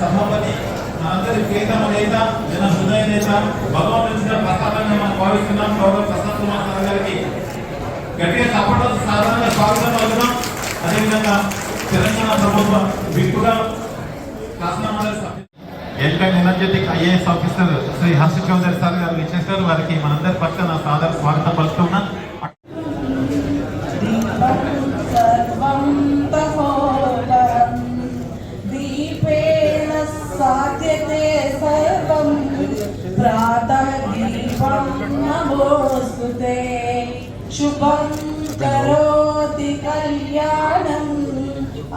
సభాపతి అందరి ప్రియతమ నేత జన హృదయ నేత భగవంతుని ప్రసాదంగా మనం భావిస్తున్నాం. గౌరవ ప్రసాద్ కుమార్ సార్ గారికి గట్టిగా సపోర్ట్ సాధారణంగా స్వాగతం అవుతున్నాం అదేవిధంగా తెలంగాణ ప్రభుత్వ విప్పుగా శాసన energetic IAS officer Shri Harsha Chowdary sir గారు ఇచ్చేసారు వారికి మనందరి పట్ల నా సాదర స్వాగతం పలుకుతున్నాను प्रातः दीपं नमोऽस्तु ते शुभं करोति कल्याणम्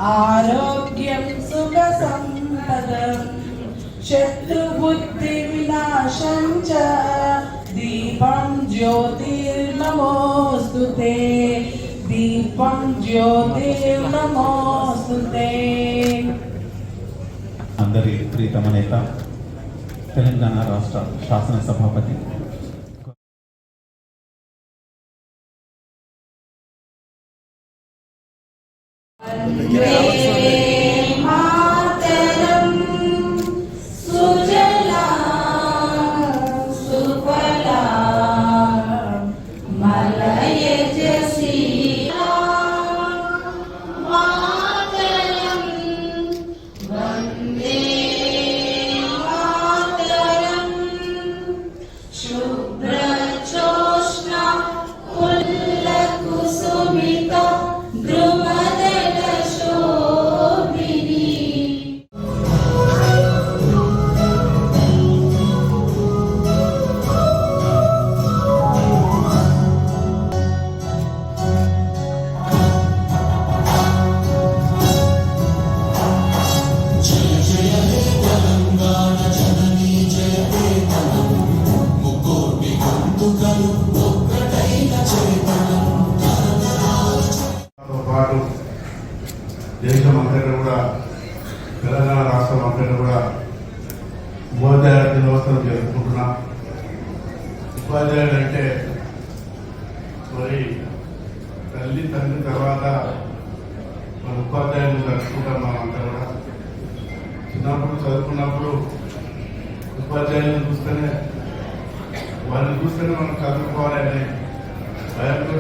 आरोग्यं सुखसम्पदम् शत्रुबुद्धिविनाशं च दीपं ज्योतिर्नमोऽस्तु ते दीपं ज्योतिर्नमोऽस्तु ते అందరి ప్రియతమ నేత తెలంగాణ రాష్ట్ర శాసన సభాపతి. మరి తల్లి తండ్రి తర్వాత మన ఉపాధ్యాయులు జరుపుకుంటాం మనం అంతా కూడా. చిన్నప్పుడు చదువుకున్నప్పుడు ఉపాధ్యాయులను చూస్తేనే వారిని చూస్తేనే మనం చదువుకోవాలని భయంతో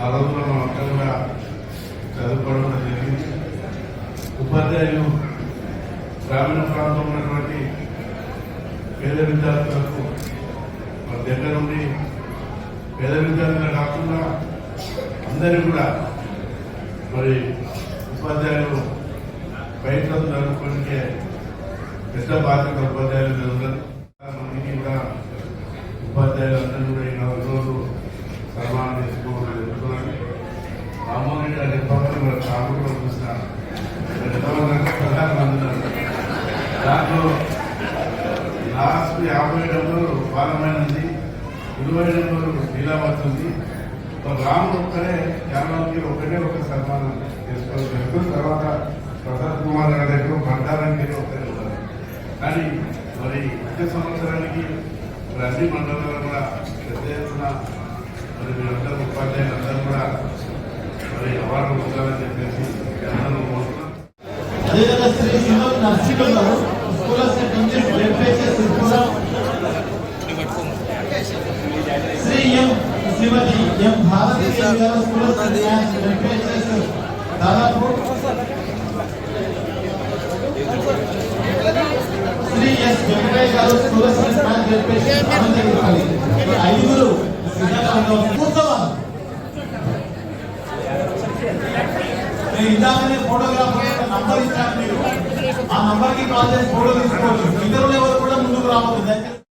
ఆ రోజుల్లో మనం అంతా కూడా చదువుకోవడం జరిగింది. ఉపాధ్యాయులు గ్రామీణ ప్రాంతంలో ఉన్నటువంటి పేద విద్యార్థులకు మన దగ్గర ఉండి పేద విద్యార్థులు కాకుండా అందరూ కూడా మరి ఉపాధ్యాయులు బయట జరుపుకోవడానికి పెద్ద బాధ్యత ఉపాధ్యాయులు మీద మందికి కూడా ఉపాధ్యాయులు అందరూ కూడా ఈ నాలుగు రోజులు సన్మానం చేసుకోవడం జరుగుతుంది. రామ్మోహన్ గారి పక్కన కూడా కాకుండా చూసిన ఎంతమంది దాంట్లో లాస్ట్ యాభై డబ్బులు పాలమైనది ఇరవై నెంబరు ఉంది ఒక రాముడు ఒక్కడే యాభైకి ఒకటే ఒక సన్మానం చేసుకోవచ్చు తర్వాత ప్రసాద్ కుమార్ గారి దగ్గర బండారానికి ఒకటే ఉన్నారు కానీ మరి వచ్చే సంవత్సరానికి మరి అన్ని మండలాలు కూడా పెద్ద ఎత్తున మరి మీరందరూ ఉపాధ్యాయులు అందరూ కూడా మరి అవార్డు ఉండాలని చెప్పేసి అందరూ కోరుతున్నాం అదేవిధంగా శ్రీ సింహం నర్సింగ్ గారు school of English Venkateswara Tripura Shri M Shrimati M Bharati గారు స్కూల్ దాదాపు శ్రీ ఎస్ వెంకటయ్య గారు స్కూల్ ఐదుగురు కూర్చోవాలి నేను ఇందాకనే ఫోటోగ్రాఫర్ నంబర్ ఇచ్చాను మీరు ఆ నంబర్కి కాల్ చేసి ఫోటో తీసుకోవచ్చు ఇతరులు ఎవరు కూడా ముందుకు రావద్దు